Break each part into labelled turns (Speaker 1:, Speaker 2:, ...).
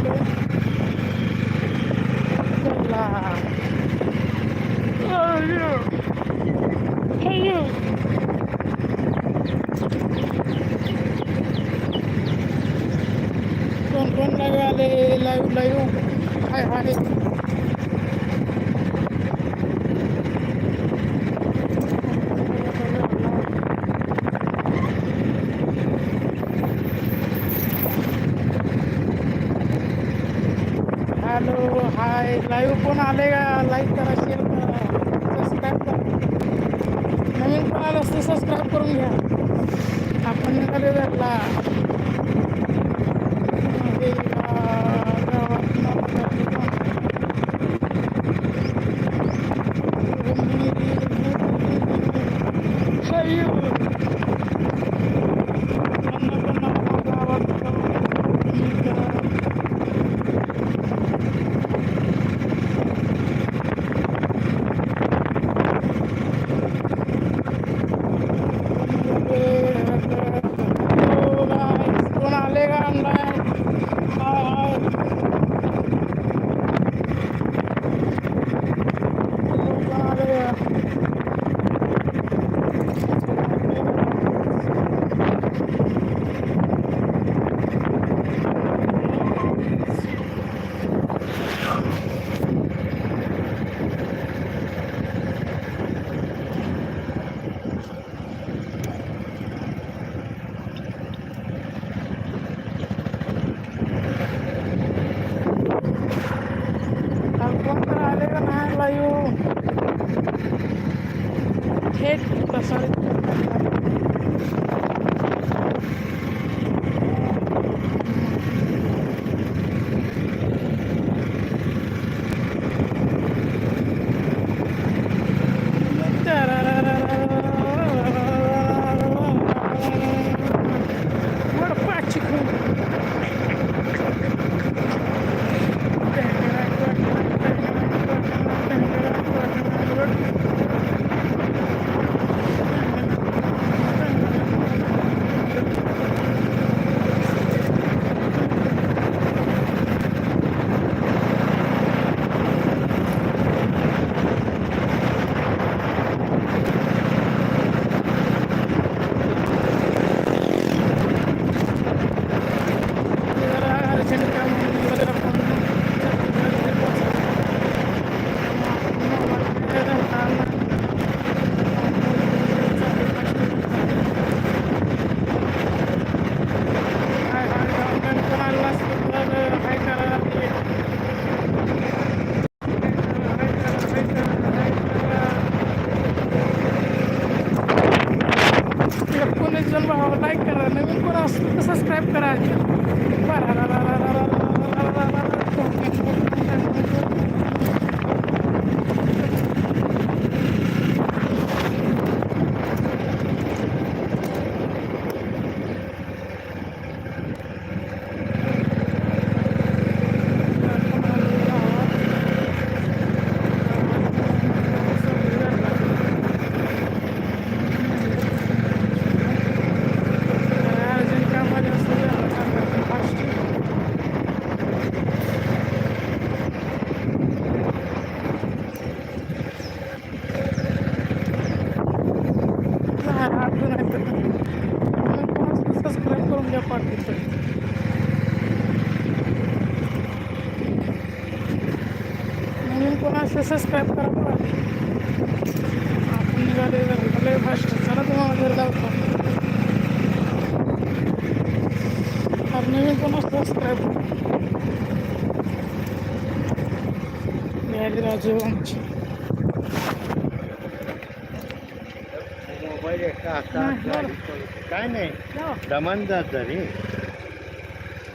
Speaker 1: आलो चला. अय्यो. अय्यो. कोण कोण लाईव्ह आले live live hi hi hello hi live कोण आले लाईक करा शेअर करा सबस्क्राईब करा. नवीन कोण आलं असतं सबस्क्राईब करून घ्या. आपण निघाले जायला rede de educação. करा नवीन कोण असलं तर सबस्क्राईब करा अर्जंट कामाला असं फास्ट आठवण सबस्क्राईब करून घ्या पाठवतो नवीन कोण असं सबस्क्राईब करा बघा आपण निघाले झाले फास्ट चला तुम्हाला घर लावतो आपण नवीन कोण असं सबस्क्राईब राजू आमची
Speaker 2: मोबाईल एका हातात
Speaker 1: नाही,
Speaker 2: गाडी पळते. काय नाही.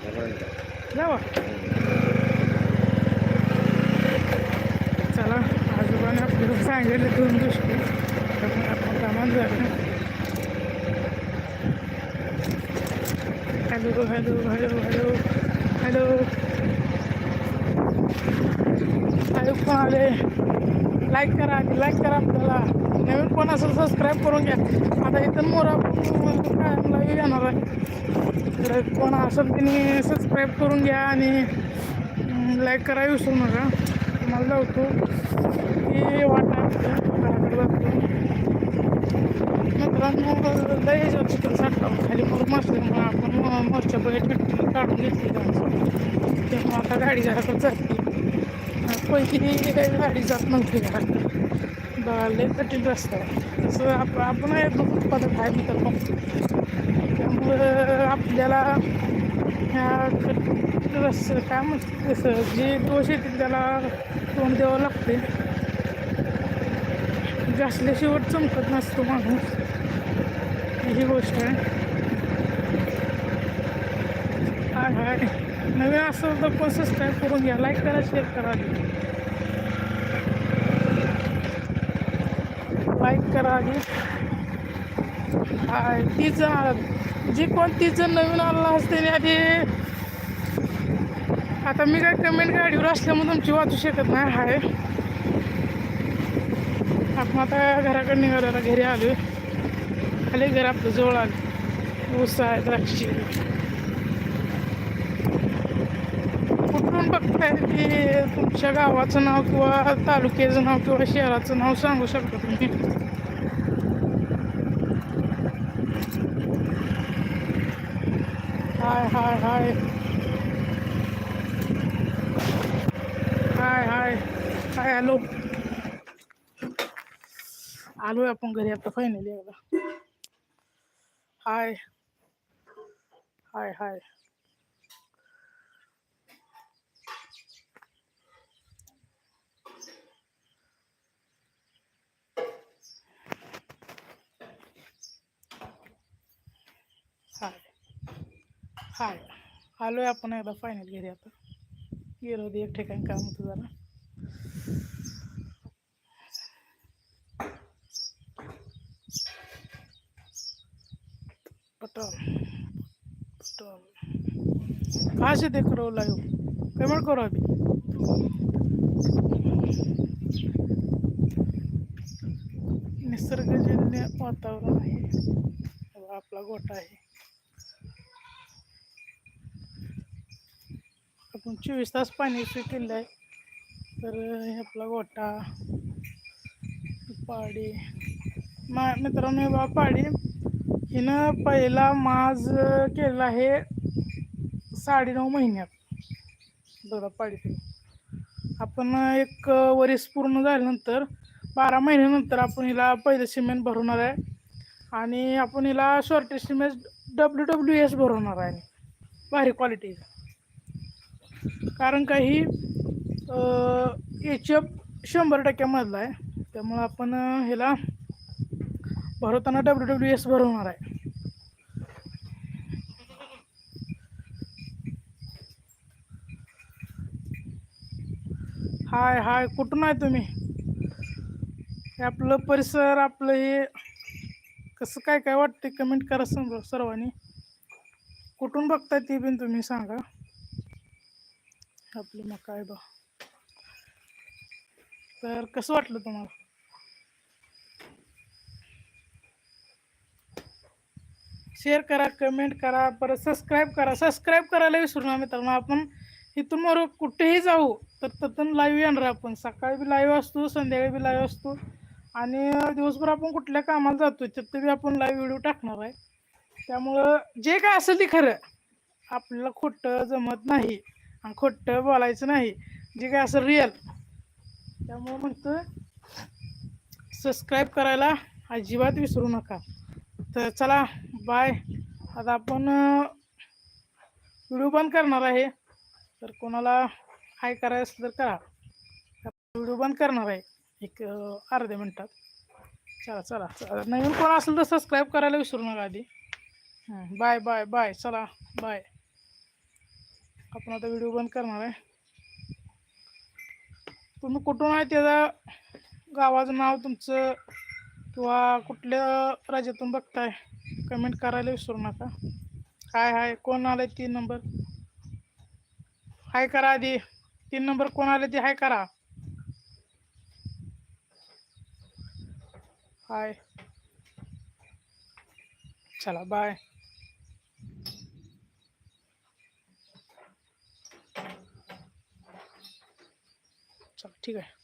Speaker 2: दमनदार
Speaker 1: जावा चला आजोबाने आपल्याला सांगितलं दोन गोष्टी. आपण झालं hello hello hello. Hello. Hello आयोग पण आले लाईक करा आणि लाईक करा आपल्याला. नवीन कोण असेल सबस्क्राईब करून घ्या. आता इथं मोर आपण काय लाईव्ह येणार आहे. कोण असेल त्यांनी सबस्क्राईब करून घ्या आणि लाईक करा विसरू नका. तुम्हाला लावतो. की वाटा घराकडे जातो मित्रांनो लय चिकन साठला. खाली मग मस्त आपण मोर्चा बैल काढून घेतली. तेव्हा आता गाडी घराकडे जाते पहिली गाडी जात नव्हती घरात लय कठीण रस्ता आहे. तसं आप आपण एक उत्पादक आहे मित्रांनो त्यामुळं आपल्याला ह्या कठीण काय म्हणतात तसं जे दोष येतील त्याला तोंड द्यावं लागते म्हणजे घासल्याशिवाय चमकत नसतो माणूस. ही गोष्ट आहे. हाय हाय. नवीन असेल तर पण सबस्क्राईब करून घ्या. लाईक करा शेअर करा. लाईक करा आधी. ती जण जी कोण तीच जण नवीन आलेला असते आधी आता मी काय कमेंट गाडीवर असल्यामुळे तुमची वाचू शकत नाही. हाय. आपण आता घराकडे निघालेला घरी आलो खाली घर आपलं जवळ आलं. ऊस आहे द्राक्षी कुठून बघताय की तुमच्या गावाचं नाव किंवा तालुक्याचं नाव किंवा शहराचं नाव सांगू शकता तुम्ही? Hi hi hi. Hi hi. Hi hello. आलो आहे आपण घरी आता फायनली एकदा. हाय. Hi hi. हाय हाय आलोय आपण एकदा फायनल घरी आता गेलो होते एक काम होतं जरा से देख रहे हो लाइव? पेमेंट करो अभी। निसर्गजन्य वातावरण आहे हा आपला गोठा आहे आपण चोवीस तास पाणी सोय केलं आहे. तर हे आपला गोठा पाडी. मा मित्रांनो हे पाडी. हिनं पहिला माज केलेला आहे साडेनऊ महिन्यात. बघा पाडी आपण एक वरीस पूर्ण झाल्यानंतर बारा महिन्यानंतर आपण हिला पहिलं सिमेंट भरवणार आहे. आणि आपण हिला shortage cement W W S भरवणार आहे. भारी क्वालिटीचं कारण काही एच एफ शंभर टक्क्यामधला आहे. त्यामुळं आपण ह्याला भरवताना डब्ल्यू डब्ल्यू एस भरवणार आहे. हाय हाय कुठून आहे तुम्ही? हे आपलं परिसर आपलं हे कसं काय काय वाटते कमेंट करा समजा सर्वांनी. कुठून बघताय ते पण तुम्ही सांगा. आपलं मग काय बा. तर कसं वाटलं तुम्हाला? शेअर करा कमेंट करा परत सबस्क्राईब करा. सबस्क्राईब करायला विसरू ना मित्रांनो. आपण इथून मग कुठेही जाऊ तर तिथून लाईव्ह येणार आपण. सकाळी बी लाईव्ह असतो संध्याकाळी बी लाईव्ह असतो. आणि दिवसभर आपण कुठल्या कामाला जातो तिथं बी आपण लाईव्ह व्हिडिओ टाकणार आहे. त्यामुळं जे काय असेल ते खरं. आपल्याला खोटं जमत नाही. आणि खोटं बोलायचं नाही. जे काय असं रिअल त्यामुळं म्हणतो सबस्क्राईब करायला अजिबात विसरू नका. तर चला बाय आता आपण व्हिडिओ बंद करणार आहे. तर कोणाला हाय करायचं असलं तर करा. व्हिडिओ बंद करणार आहे. एक अर्ध्या मिनटात. चला चला चला. नवीन कोण असेल तर सबस्क्राईब करायला विसरू नका आधी. बाय बाय बाय चला बाय आपण आता व्हिडिओ बंद करणार आहे. तुम्ही कुठून आहे त्याचं गावाचं नाव तुमचं किंवा कुठल्या राज्यातून बघताय? कमेंट करायला विसरू नका. हाय हाय कोण आलं तीन नंबर हाय करा आधी. तीन नंबर कोण आले ते हाय करा. हाय. चला बाय चला ठीक आहे